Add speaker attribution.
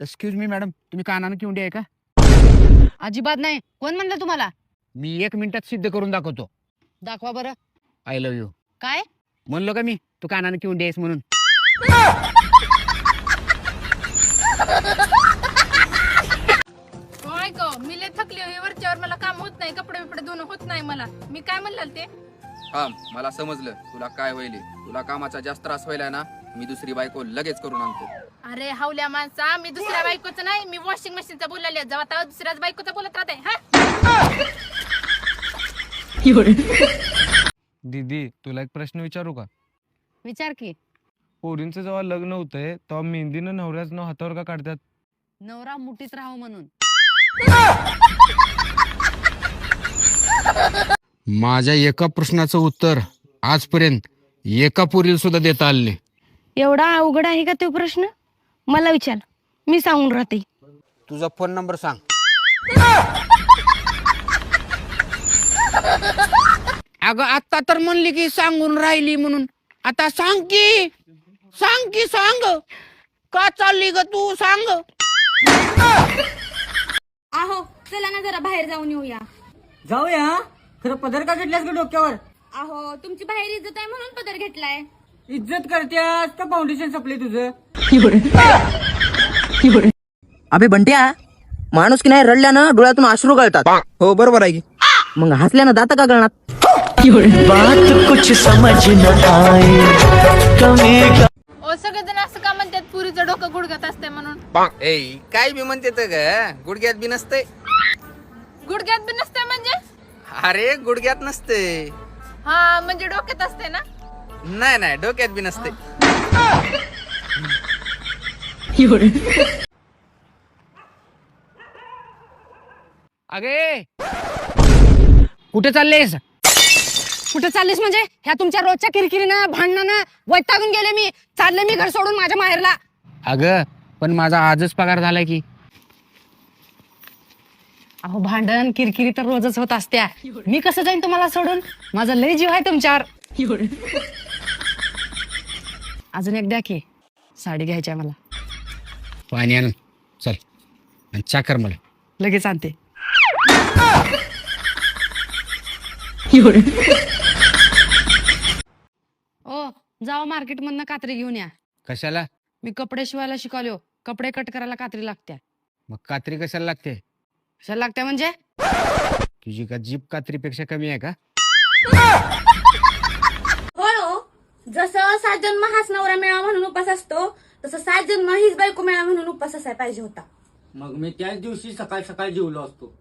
Speaker 1: Excuse me madam तुम्ही कानानं किंडी आहे का?
Speaker 2: अजिबात नाही. कोण म्हणलं तुम्हाला?
Speaker 1: मी एक मिनिटात सिद्ध करून दाखवतो.
Speaker 2: दाखवा बरं.
Speaker 1: आय लव्ह यू
Speaker 2: काय?
Speaker 1: म्हणलो का मी? तू कानानं किंडी आहेस म्हणून.
Speaker 3: मी लय थकली. वरच्यावर मला काम होत नाही. कपडे बिपडे धुणं होत नाही मला. मी काय म्हणलं ते?
Speaker 4: हा मला समजलं. तुला काय होईल तुला कामाचा जास्त त्रास व्हायला ना मी दुसरी बायको लगेच करून आणतो.
Speaker 3: अरे हावल्या माणसा मी दुसऱ्या बायकोचं नाही मी वॉशिंग मशीनचा बोलायला जेव्हा तेव्हा दुसऱ्याच बायकोचं बोलत राहते हा?
Speaker 5: दीदी तुला एक प्रश्न विचारू का?
Speaker 2: विचार की.
Speaker 5: पोरींचं जेव्हा लग्न होतंय तेव्हा मेहंदीनं नवऱ्याच नाव हातावर का काढतात?
Speaker 2: नवरा मुठीत राहावं म्हणून.
Speaker 1: माझ्या एका प्रश्नाचं उत्तर आजपर्यंत एका पोरीला सुद्धा देता आले नाही.
Speaker 6: एवढा अवघड आहे का तो प्रश्न? मला विचार. मी सांगून राहते.
Speaker 1: तुझा फोन नंबर सांग. अगं आता तर म्हणली की सांगून राहिली म्हणून. आता सांग की. सांग की सांग. का चालली ग तू? सांग.
Speaker 7: आहो चला ना जरा बाहेर जाऊन येऊया.
Speaker 8: जाऊया? खरं पदर का घेतल्यास का डोक्यावर?
Speaker 7: आहो तुमची बाहेर इज्जत आहे म्हणून पदर घेतलाय.
Speaker 8: इज्जत करतेस का फाउंडेशन संपले तुझं?
Speaker 9: अबे बंट्या माणूस की नाही रडल्यानं डोळ्यातून अश्रू गळतात.
Speaker 4: हो बरोबर आहे की.
Speaker 9: मग हसल्यानं दात का गळणार?
Speaker 3: ओ सगळेजण असं का म्हणतात पुरीचं डोकं गुडघ्यात असते म्हणून?
Speaker 4: ए काय बी म्हणते तर ग गुडघ्यात बी नसते
Speaker 3: गुडघ्यात बी नसते म्हणजे?
Speaker 4: अरे गुडघ्यात नसते
Speaker 3: हा म्हणजे डोक्यात असते ना?
Speaker 4: नाही नाही डोक्यात बी नसते
Speaker 1: अगे! कुठे चाललेस?
Speaker 2: कुठे चाललीस म्हणजे? ह्या तुमच्या रोजच्या किरकिरीनं भांडणानं वैतागून गेले मी. चालले मी घर सोडून माझ्या माहेरला.
Speaker 1: अगं पण माझा आजच पगार झालाय की.
Speaker 2: अहो भांडण किरकिरी तर रोजच होत असत्या. मी कसं जाईन तुम्हाला सोडून? माझा लय जीव आहे तुमच्यावर. अजून एक द्या की. साडी घ्यायची आहे मला.
Speaker 1: पाणी आण. चल. आणि चाकर मला.
Speaker 2: लगेच आणते. ओ जाओ मार्केट मधनं कात्री घेऊन या.
Speaker 1: कशाला?
Speaker 2: मी कपडे शिवायला शिकवलो कपडे कट करायला कात्री लागत्या.
Speaker 1: मग कात्री कशाला लागते?
Speaker 2: कशाला लागत्या म्हणजे?
Speaker 1: तुझी का जीप कात्रीपेक्षा कमी आहे का?
Speaker 7: होय हो. जसं सात जन्म हाच नवरा मेळा म्हणून उपास असतो तसं सात जन्म हीच बायको मेळा म्हणून उपास असायला पाहिजे होता.
Speaker 8: मग मी त्याच दिवशी सकाळ सकाळ जेवलो असतो.